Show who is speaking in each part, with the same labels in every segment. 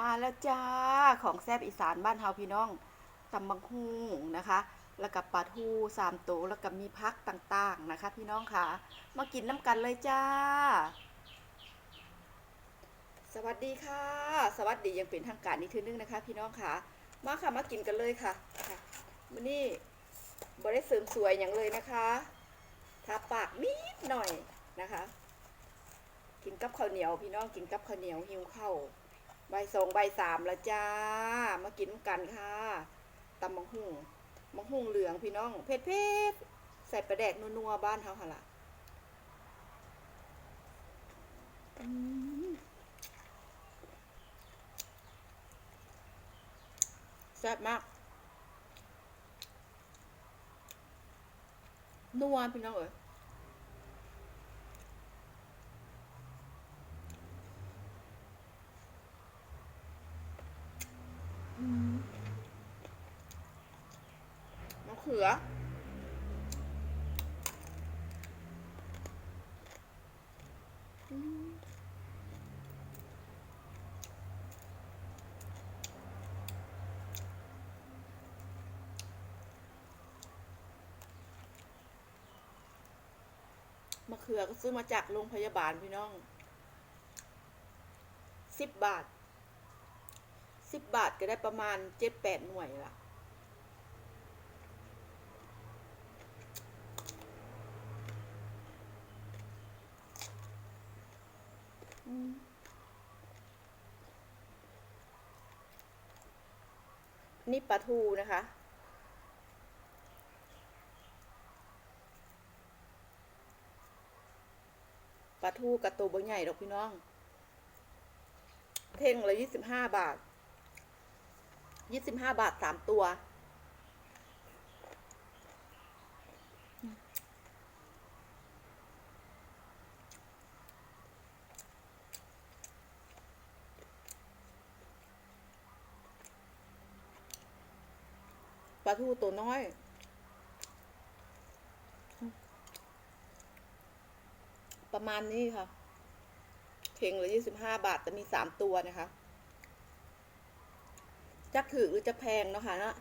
Speaker 1: มาแล้วจ้า ของแซบอีสานบ้านเฮาพี่น้องตำบังฮูนะคะ แล้วกับปลาทูสามตัวแล้วก็มีพักต่างๆนะคะ พี่น้องค่ะ มากินน้ำกันเลยจ้า สวัสดีค่ะ สวัสดียังเป็นทางการอีกทีนึงนะคะ พี่น้องค่ะ มาค่ะมากินกันเลยค่ะค่ะวันนี้บได้เสริมสวยอย่างเลยนะคะทาปากนิดหน่อยนะคะ กินกับข้าวเหนียว พี่น้องกินกับข้าวเหนียวหิวข้าว ใบสองใบสามล้วจ้า มากินกันค่ะตำมังหุ่งมังหุ่งเหลืองพี่น้องเผ็ดเผ็ดใส่ปลาแดกนัวๆบ้านเขาค่ะล่ะแซ่บมาก นัวพี่น้องเอ๋ย ขือมมะเขือก็ซื้อมาจากโรงพยาบาลพี่น้องสิบบาทสิบบาทก็ได้ประมาณเจ็ดแปดหน่วยละ นี่ปลาทูนะคะ ปลาทูกระตัวบางใหญ่ดอกพี่น้อง เท่งละยี่สิบห้าบาทยี่สิบห้าบาทสามตัว ลาทูตัวน้อยประมาณนี้ค่ะ เข่งละยี่สิบห้าบาท แต่มีสามตัวนะคะ จะถือหรือจะแพงเนาะค่ะเนาะ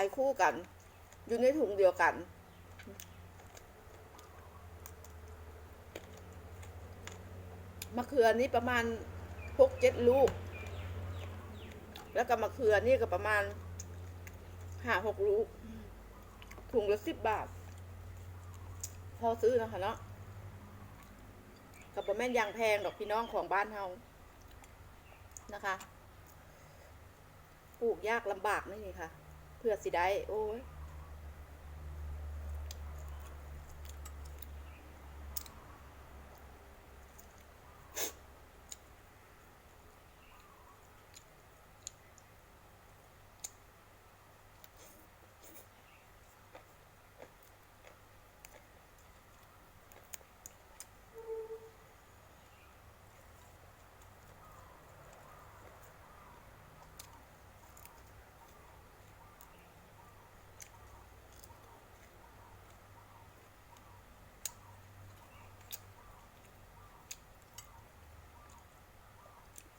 Speaker 1: ายคู่กัน อยู่ในถุงเดียวกัน มะเขือนี่ประมาณหกเจ็ดลูก แล้วก็มะเขือนี่ก็ประมาณห้าหกลูก ถุงละสิบบาท พอซื้อนะคะเนาะกับประแม่นยางแพงดอกพี่น้องของบ้านเฮานะคะ ปลูกยากลำบากนี่ค่ะ เพื่อสิได้โอ้ย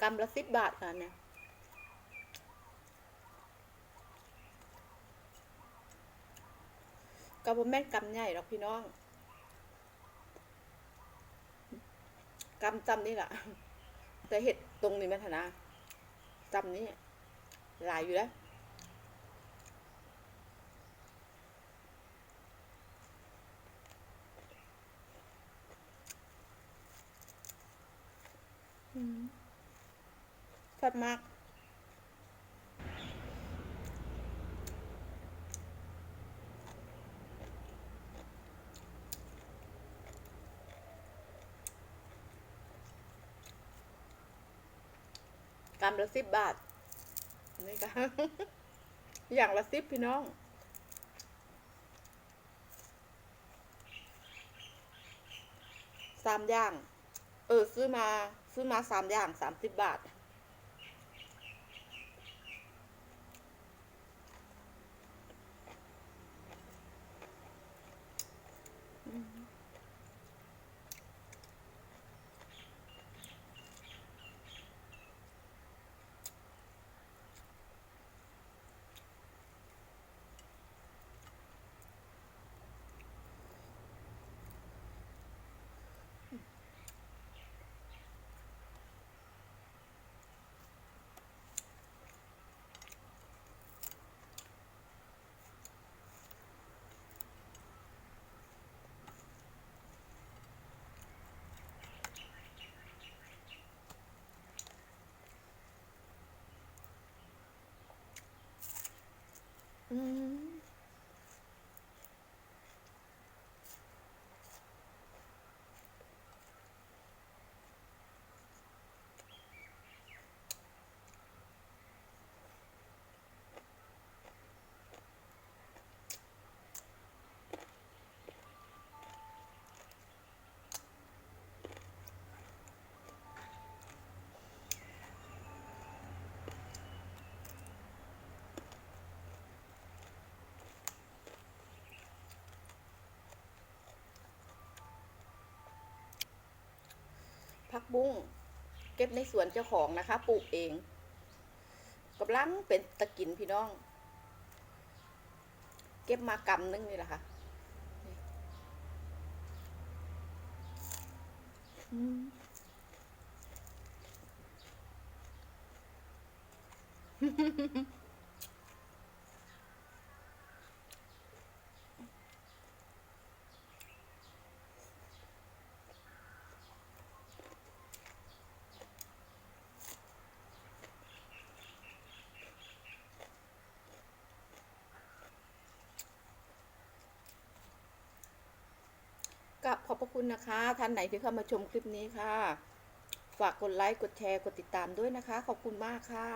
Speaker 1: กำละสิบบาทค่ะเนี่ยกำบแม่นกำใหญ่หรอกพี่น้องกำจำนี่แหละแต่เห็ดตรงนี้มัธนาจำนี่หลายอยู่แล้ว แซ่บมาก กำละสิบบาท นี่ก็อย่างละสิบพี่น้องสามอย่าง เออ ซื้อมา ซื้อมาสามอย่างสามสิบบาท อื ผักบุ้งเก็บในสวนเจ้าของนะคะ ปลูกเองกำลังเป็นตะกินพี่น้อง เก็บมากำนึงนี่แหละค่ะอืม กับขอบพระคุณนะคะ ท่านไหนที่เข้ามาชมคลิปนี้ค่ะ ฝากกดไลค์ กดแชร์ กดติดตามด้วยนะคะ ขอบคุณมากค่ะ